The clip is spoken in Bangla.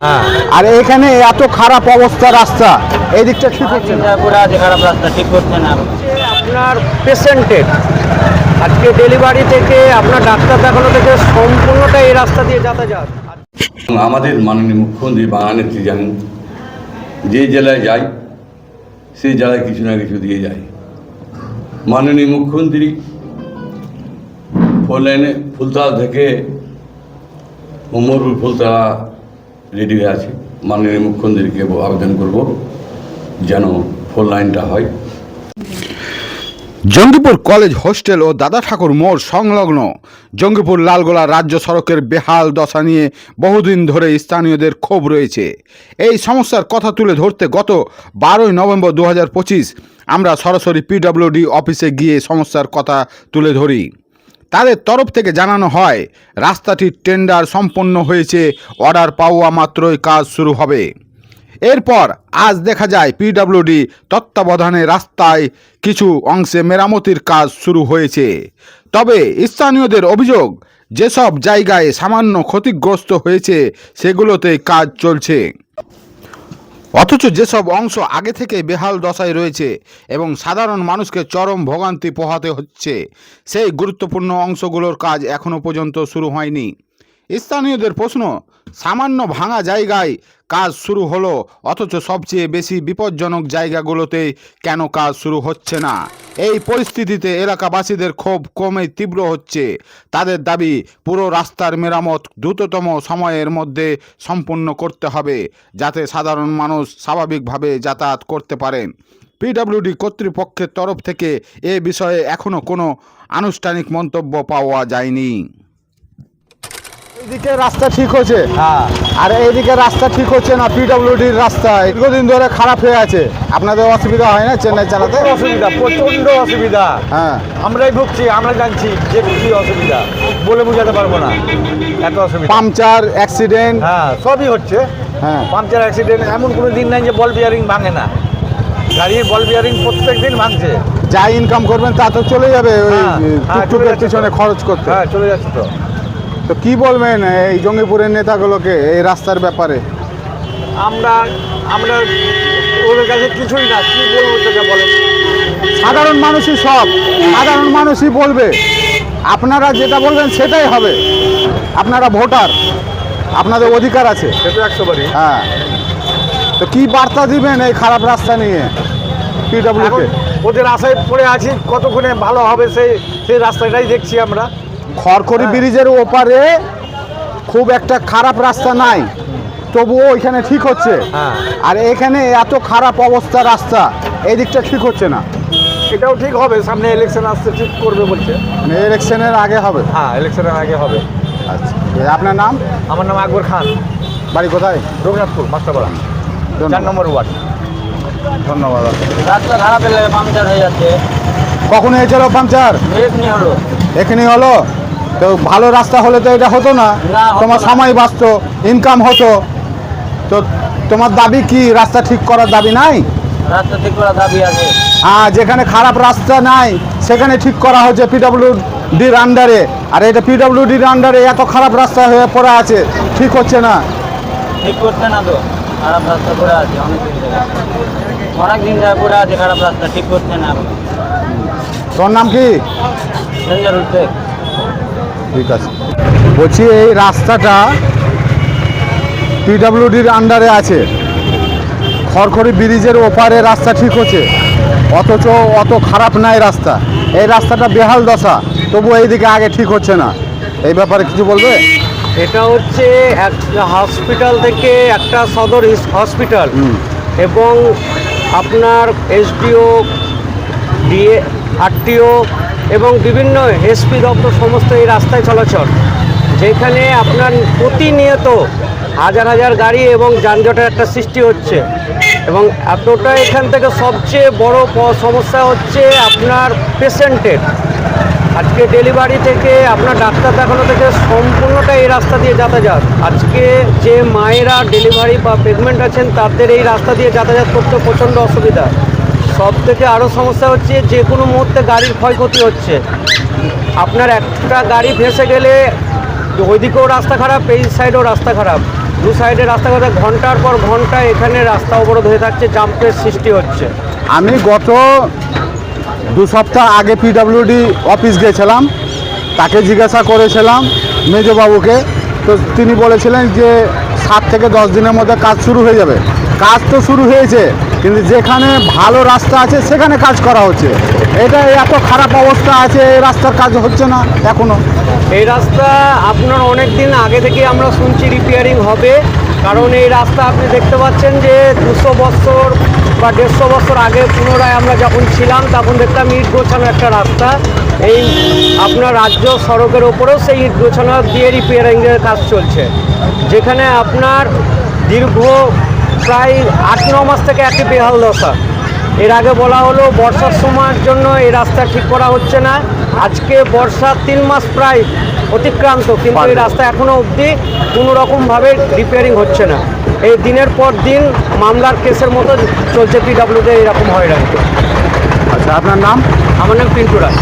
হ্যাঁ। আর এখানে এত খারাপ অবস্থা রাস্তা এই দিকটা ঠিক হচ্ছে না। পুরো আছে খারাপ রাস্তা ঠিক করছে না। আপনার পেশেন্টের আজকে ডেলিভারি থেকে আপনার ডাক্তার দেখানো থেকে সম্পূর্ণটা এই রাস্তা দিয়ে যাতায়াত। আমাদের মাননীয় মুখ্যমন্ত্রী বাংলা নেত্রী জানেন যে জেলায় যাই সেই জেলায় কিছু না কিছু দিয়ে যায় মাননীয় মুখ্যমন্ত্রী ফোর লাইনে ফুলতলা থেকে উমরপুর ফুলতলা রেডি হয়ে আছে। মাননীয় মুখ্যমন্ত্রীকে আবেদন করব যেন ফোর লাইনটা হয়। জঙ্গিপুর কলেজ হোস্টেল ও দাদা ঠাকুর মোড় সংলগ্ন। জঙ্গিপুর লালগোলা রাজ্য সড়কের বেহাল দশা নিয়ে বহুদিন ধরে স্থানীয়দের ক্ষোভ রয়েছে। এই সমস্যার কথা তুলে ধরতে গত বারোই নভেম্বর দু হাজার পঁচিশ আমরা সরাসরি পিডব্লিউডি অফিসে গিয়ে সমস্যার কথা তুলে ধরি। তাদের তরফ থেকে জানানো হয় রাস্তাটির টেন্ডার সম্পন্ন হয়েছে অর্ডার পাওয়া মাত্রই কাজ শুরু হবে। এরপর আজ দেখা যায় পিডব্লিউডি তত্ত্বাবধানে রাস্তায় কিছু অংশে মেরামতির কাজ শুরু হয়েছে। তবে স্থানীয়দের অভিযোগ, যেসব জায়গায় সামান্য ক্ষতিগ্রস্ত হয়েছে সেগুলোতে কাজ চলছে। অথচ যেসব অংশ আগে থেকে বেহাল দশায় রয়েছে এবং সাধারণ মানুষকে চরম ভোগান্তি পোহাতে হচ্ছে, সেই গুরুত্বপূর্ণ অংশগুলোর কাজ এখনও পর্যন্ত শুরু হয়নি। স্থানীয়দের প্রশ্ন, সামান্য ভাঙা জায়গায় কাজ শুরু হলো। অথচ সবচেয়ে বেশি বিপজ্জনক জায়গাগুলোতে কেন কাজ শুরু হচ্ছে না? এই পরিস্থিতিতে এলাকাবাসীদের ক্ষোভ কমে তীব্র হচ্ছে। তাদের দাবি, পুরো রাস্তার মেরামত দ্রুততম সময়ের মধ্যে সম্পূর্ণ করতে হবে, যাতে সাধারণ মানুষ স্বাভাবিকভাবে যাতায়াত করতে পারেন। পিডব্লিউডি কর্তৃপক্ষের তরফ থেকে এ বিষয়ে এখনও কোনো আনুষ্ঠানিক মন্তব্য পাওয়া যায়নি। এইদিকে রাস্তা ঠিক হচ্ছে হ্যাঁ। আর এইদিকে রাস্তা ঠিক হচ্ছে না পিডব্লিউডির রাস্তা। দীর্ঘদিন ধরে খারাপ হয়ে আছে। আপনাদের অসুবিধা হয় না চেন্নাই চালাতে? অসুবিধা প্রচণ্ড অসুবিধা। হ্যাঁ। আমরাই ভুগছি আমরা জানছি যে কি অসুবিধা। বলে বোঝাতে পারব না এত অসুবিধা। পাংচার অ্যাক্সিডেন্ট হ্যাঁ সবই হচ্ছে। হ্যাঁ। পাংচার অ্যাক্সিডেন্ট এমন কোনো দিন নাই যে বল বিয়ারিং ভাঙে না। গাড়ির বল বিয়ারিং প্রত্যেক দিন ভাঙছে। যা ইনকাম করবেন তা তো চলে যাবে ওই হ্যাঁ, হ্যাঁ, টুকটুকের পিছনে খরচ করতে। হ্যাঁ চলে যাচ্ছে তো। তো কি বলবেন এই জঙ্গিপুরের নেতাগুলোকে এই রাস্তার ব্যাপারে? আমরা আমরা ওদের কাছে কিছুই না কি বলব তোকে বলেন সাধারণ মানুষই সব সাধারণ মানুষই বলবে। আপনারা যেটা বলবেন সেটাই হবে। আপনারা ভোটার আপনাদের অধিকার আছে। সেটা একশো বারই। হ্যাঁ। তো কি বার্তা দিবেন এই খারাপ রাস্তা নিয়ে পিডব্লিউকে ওদের আশায় পড়ে আছি কতক্ষণে ভালো হবে সেই সেই রাস্তাটাই দেখছি আমরা। খড়খড়ি ব্রিজের ওপারে খুব একটা খারাপ রাস্তা নাই। তবুও ওইখানে ঠিক হচ্ছে। হ্যাঁ। আর এখানে এত খারাপ অবস্থা রাস্তা এই দিকটা ঠিক হচ্ছে না। এটাও ঠিক হবে সামনে ইলেকশন আসতে ঠিক করবে বলছে। মানে ইলেকশনের আগে হবে। হ্যাঁ ইলেকশনের আগে হবে। আচ্ছা আপনার নাম? আমার নাম আকবর খান। বাড়ি কোথায়? রঘুনাথপুর মাস্টারপাড়া। চার নম্বর ওয়ার্ড। ধন্যবাদ। রাস্তা খারাপ হলে পাংচার হয়ে যাচ্ছে। কখন হয়েছিল পাংচার এক্ষুনি হলো। এখানে হলো? তো ভালো রাস্তা হলে তো এটা হতো না। তোমার সময় বাঁচতো ইনকাম হতো। তো তোমার দাবি কি রাস্তা ঠিক করার দাবি নাই? রাস্তা ঠিক করা দাবি আছে। হ্যাঁ যেখানে খারাপ রাস্তা নাই সেখানে ঠিক করা হচ্ছে পিডব্লিউ ডির আন্ডারে আর এটা পিডব্লিউ ডির আন্ডারে এত খারাপ রাস্তা হয়ে পড়া আছে ঠিক হচ্ছে না। ঠিক করছে না তো। খারাপ রাস্তা পড়ে আছে অনেক অনেক দিন ধরে পড়ে আছে খারাপ রাস্তা ঠিক করছে না। তোর নাম কি? ঠিক আছে। বলছি এই রাস্তাটা পিডব্লিউডির আন্ডারে আছে। খড়খড়ি ব্রিজের ওপারে রাস্তা ঠিক হচ্ছে। অথচ অত খারাপ নাই রাস্তা। এই রাস্তাটা বেহাল দশা। তবু এইদিকে আগে ঠিক হচ্ছে না। এই ব্যাপারে কিছু বলবে? এটা হচ্ছে একটা হসপিটাল থেকে একটা সদর হসপিটাল এবং আপনার এসডিও ডিএ আরটিও এবং বিভিন্ন এসপি দপ্তর সমস্ত এই রাস্তায় চলাচল। যেখানে আপনার প্রতিনিয়ত হাজার হাজার গাড়ি এবং যানজটের একটা সৃষ্টি হচ্ছে। এবং এতটা এখান থেকে সবচেয়ে বড় সমস্যা হচ্ছে আপনার পেশেন্টের। আজকে ডেলিভারি থেকে আপনার ডাক্তার দেখানো থেকে সম্পূর্ণটা এই রাস্তা দিয়ে যাতায়াত। আজকে যে মায়েরা ডেলিভারি বা প্রেগনেন্ট আছেন, তাদের এই রাস্তা দিয়ে যাতায়াত করতে প্রচণ্ড অসুবিধা। সব থেকে আরও সমস্যা হচ্ছে যে কোনো মুহূর্তে গাড়ির ক্ষয়ক্ষতি হচ্ছে। আপনার একটা গাড়ি ভেসে গেলে ওইদিকেও রাস্তা খারাপ, এই সাইডেও রাস্তা খারাপ। দু সাইডে রাস্তা খারাপ, ঘণ্টার পর ঘণ্টা এখানে রাস্তা অবরোধ হয়ে থাকছে, জাম্পের সৃষ্টি হচ্ছে। আমি গত দু সপ্তাহ আগে পিডাব্লিউডি অফিস গেছিলাম, তাকে জিজ্ঞাসা করেছিলাম মেজবাবুকে, তো তিনি বলেছিলেন যে সাত থেকে দশ দিনের মধ্যে কাজ শুরু হয়ে যাবে। কাজ তো শুরু হয়েছে কিন্তু যেখানে ভালো রাস্তা আছে, সেখানে কাজ করা হচ্ছে। এটা এত খারাপ অবস্থা আছে, এই রাস্তার কাজ হচ্ছে না এখনও এই রাস্তা আপনার অনেক দিন আগে থেকে আমরা শুনছি রিপেয়ারিং হবে। কারণ এই রাস্তা আপনি দেখতে পাচ্ছেন যে দুশো বছর বা দেড়শো বছর আগে পুনরায় আমরা যখন ছিলাম, তখন দেখতাম ইট গোছানো একটা রাস্তা। এই আপনার রাজ্য সড়কের ওপরেও সেই ইট গোছানো দিয়ে রিপেয়ারিংয়ের কাজ চলছে। যেখানে আপনার দীর্ঘ প্রায় আট ন মাস থেকে একটি বেহাল দশা। এর আগে বলা হলো বর্ষার সময়ের জন্য এই রাস্তা ঠিক করা হচ্ছে না। আজকে বর্ষার তিন মাস প্রায় অতিক্রান্ত কিন্তু এই রাস্তা এখনও অবধি কোনো রকমভাবে রিপেয়ারিং হচ্ছে না। এই দিনের পর দিন মামলার কেসের মতো চলছে পিডাব্লিউতে এরকম হয়রানি আচ্ছা আপনার নাম? আমার নাম পিন্টু রায়।